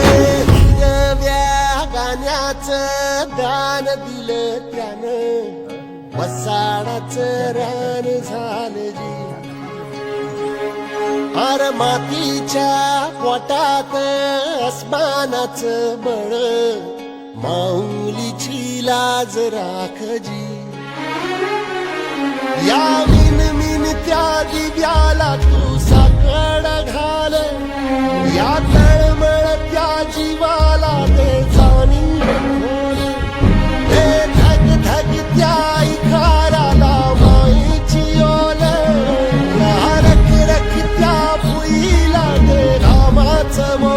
हिरव्या गाण्याचं दान दिलं त्यानं वसाडाच रान झालं जी अर मातीच्या पोटात अस्मानाचं बळ माऊलीची लाज राखजी या मिन मिन त्या दिव्याला तू साकड घाल या Baltimore.